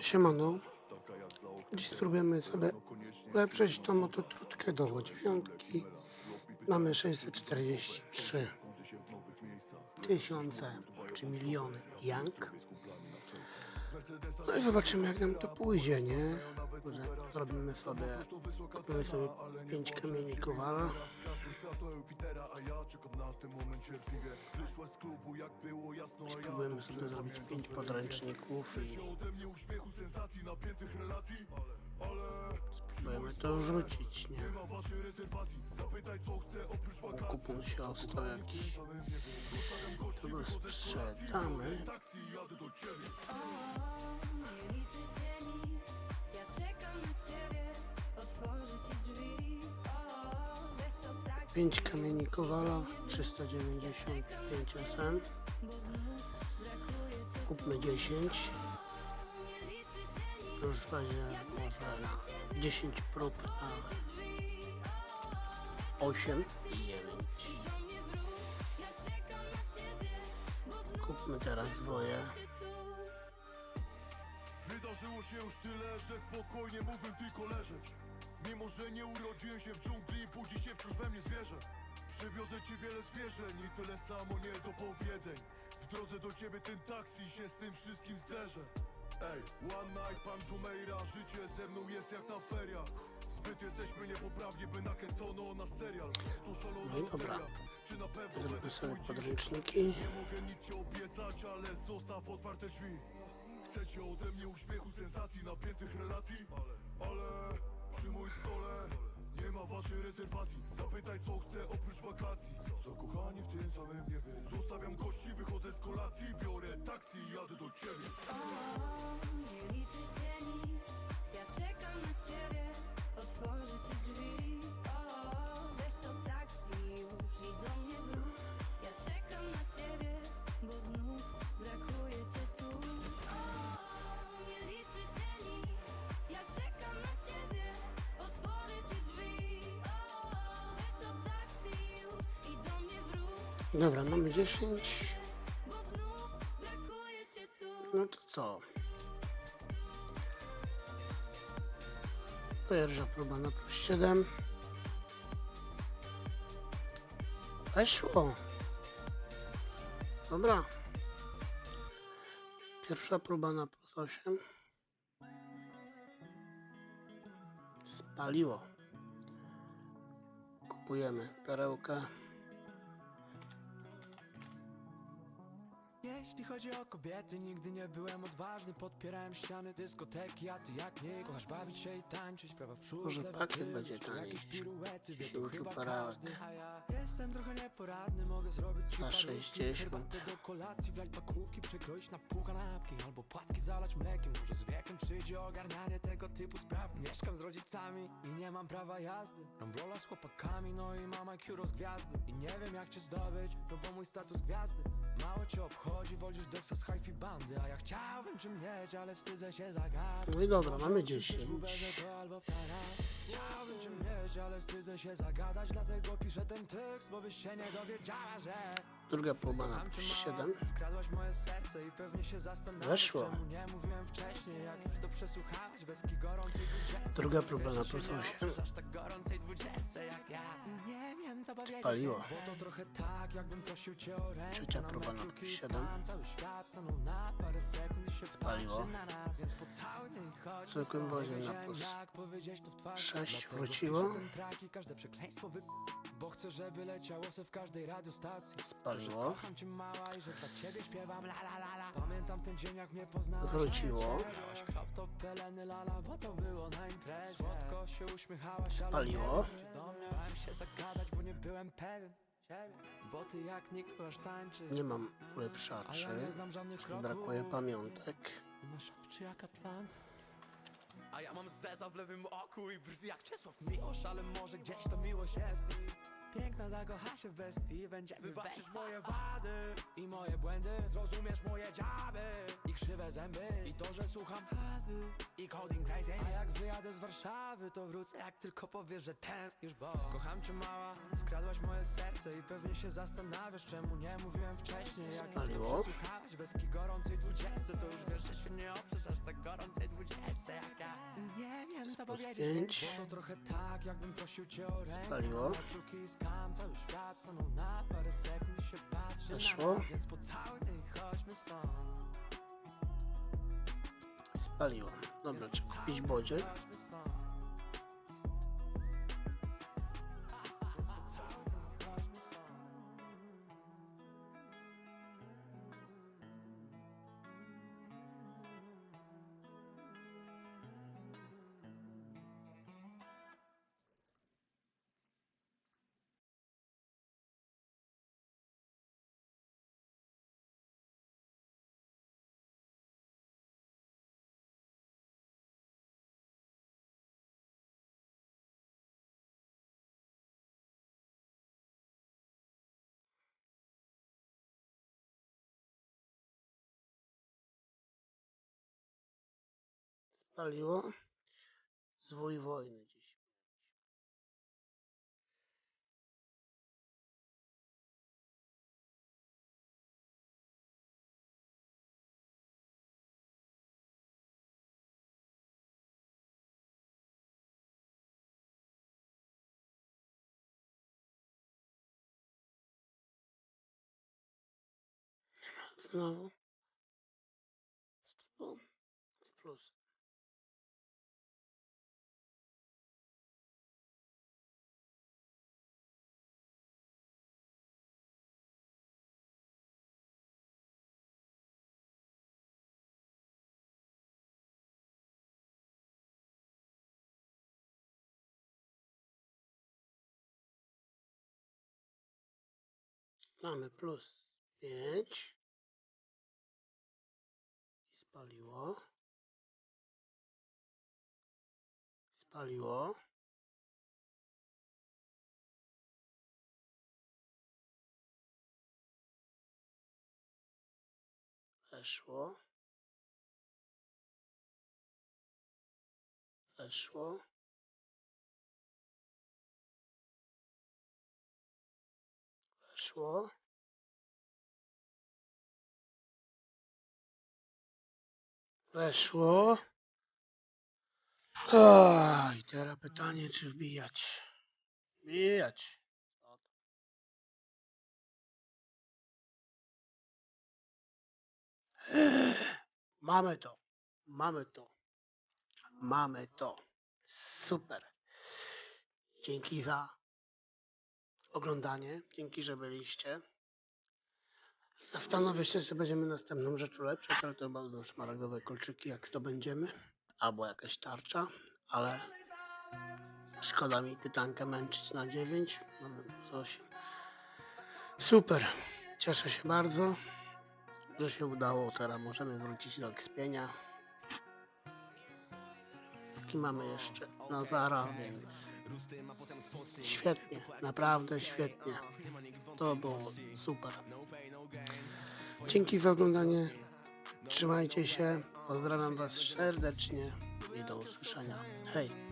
Siemano. Dziś spróbujemy sobie ulepszyć tą mototrutkę do dziewiątki. Mamy 643 tysiące czy miliony jank. No i zobaczymy jak nam to pójdzie, nie? Że zrobimy sobie, kupimy sobie 5 kamieni kowala. Spróbujemy sobie zrobić 5 podręczników i spróbujemy to rzucić, nie? Kupon się ostał jakiś. To go sprzedamy. Nie liczy się nic, ja czekam na ciebie, otworzę ci drzwi. O, weź to tak, 5 kamieni kowala, 395 SM. bo znów brakuje cię. Kupmy 10. Nie liczy się nic, To już będzie może na 10 prób na drzwi. 8 i 9. Do mnie wróć, ja czekam na ciebie, bo znów Kupmy teraz dwoje. Wydarzyło się już tyle, że spokojnie mógłbym tylko leżeć. Mimo, że nie urodziłem się w dżungli, budzi się wciąż we mnie zwierzę. Przywiozę ci wiele zwierzeń i tyle samo nie do powiedzeń. W drodze do ciebie ten taksi się z tym wszystkim zderzę. Ej, one night, pan Jumeira, życie ze mną jest jak na feriach. Zbyt jesteśmy niepoprawni, by nakręcono na serial. To szalona No dobra. Czy na pewno Zrobimy będę sobie podręczniki. Nie mogę nic ci obiecać, ale zostaw otwarte drzwi Chcecie ode mnie uśmiechu, sensacji, napiętych relacji? Ale, ale przy moim stole nie ma waszej rezerwacji. Zapytaj co chcę oprócz wakacji. Zakochani w tym samym niebie? Zostawiam gości, wychodzę z kolacji. Biorę taksi jadę do ciebie. Nie liczy się nic, ja czekam na ciebie, otworzę ci Dobra, mamy 10. Bo znów brakuje cię tu. No to co? Pierwsza próba na plus 7. Weszło. Dobra. Pierwsza próba na plus 8. Spaliło. Kupujemy perełkę. Jeśli chodzi o kobiety, nigdy nie byłem odważny Podpierałem ściany dyskoteki, a ty jak nie Kochasz bawić się i tańczyć, prawa w przód, Może lewa pakiet będzie taniej jakieś gdzieś. piruety, wie to 10 chyba perełek. każdy A ja jestem trochę nieporadny, mogę zrobić ci Na parówki, 60. herbatę do kolacji, wlać pakówki Przekroić na pół kanapki, albo płatki zalać mlekiem. Może z wiekiem przyjdzie ogarnianie tego typu spraw. Mieszkam z rodzicami i nie mam prawa jazdy. Gram w rola z chłopakami, no i mam IQ rozgwiazdy. I nie wiem jak cię zdobyć, no bo mój status gwiazdy Mało cię obchodzi, wolisz deksa z hi bandy A ja chciałbym czym mieć, ale wstydzę się zagadać No i dobra, mamy 10. Chciałbym czym mieć, ale wstydzę się zagadać Dlatego piszę ten tekst, bo byś się nie dowiedziała, że Druga próba na Kocham cię plus mała, 7. skradłaś moje serce i pewnie się zastanawiasz Weszło. Czemu nie mówiłem wcześniej, jak już to przesłuchałeś Weski gorącej dwudziestej Druga próba na plus się nie 8. oprzesz aż tak gorącej dwudziestej jak ja Nie wiem co powiedzieć, Spaliło. więc- Bo to trochę tak, jakbym prosił cię o rękę Trzecia na próba na meczu plus Kiss 7. Tam Cały świat stanął na parę sekund i się Spaliło. patrzy na nas Więc i zwykłym stąd. wozie na Wiedziałem, plus jak powiedzieć to w twarz 6 Dlatego wróciło. piszę ten track i każde przekleństwo wy... Bo chcę, żeby leciało se w każdej radiostacji Spaliło. Kocham cię mała i że dla ciebie śpiewam la la la la Pamiętam ten dzień jak mnie poznałaś Wróciło. To peleny lala, bo to było na imprezie Słodko się uśmiechałaś, ale Spaliło. nie Bałem się zagadać, bo nie byłem pewien siebie. Bo ty jak nikt kochasz tańczyć Nie mam A ulepszaczy. ja nie znam żadnych kroków Brakuje pamiątek. I masz oczy jak Atlant a ja mam zeza w lewym oku i brwi jak Czesław Miłosz Ale może gdzieś to miłość jest Piękna zakocha się w bestii Będziemy Wybaczysz moje wady i moje błędy. Zrozumiesz moje dziaby i krzywe zęby. I to, że słucham hady i coding crazy. A jak wyjadę z Warszawy to wrócę jak tylko powiesz, że tęsknisz Bo kocham cię mała, skradłaś moje serce I pewnie się zastanawiasz czemu nie mówiłem wcześniej. Jak już to przesłuchałeś weski gorącej dwudziestce To już wiesz, że się nie oprzesz aż tak gorąco co Plus powiedzieć, pięć. więc to trochę tak, jakbym prosił cię o rękę. Spaliło. Kciuki skam, cały świat stanął na parę sekund się patrzy Weszło. na nas, więc pocałuj ej, chodźmy stąd. Spaliło. Dobra, trzeba kupić bodzie. Chodźmy stąd. Spaliło. Zwój wojny dziś. Znowu. Mamy plus 5. I spaliło. Spaliło. Weszło. Weszło. Weszło. Weszło. O, I teraz pytanie, czy wbijać? Wbijać. Mamy to. Mamy to. Mamy to. Super. Dzięki za oglądanie. Dzięki, że byliście. Zastanowię się, czy będziemy następną rzecz ulepszać, ale to będą szmaragdowe kolczyki, jak to będziemy. Albo jakaś tarcza, ale szkoda mi tytankę męczyć na 9. Mamy coś. Super. Cieszę się bardzo, że się udało. Teraz możemy wrócić do ekspienia. Mamy jeszcze Nazara, więc świetnie, naprawdę świetnie. To było super. Dzięki za oglądanie. Trzymajcie się. Pozdrawiam Was serdecznie i do usłyszenia. Hej.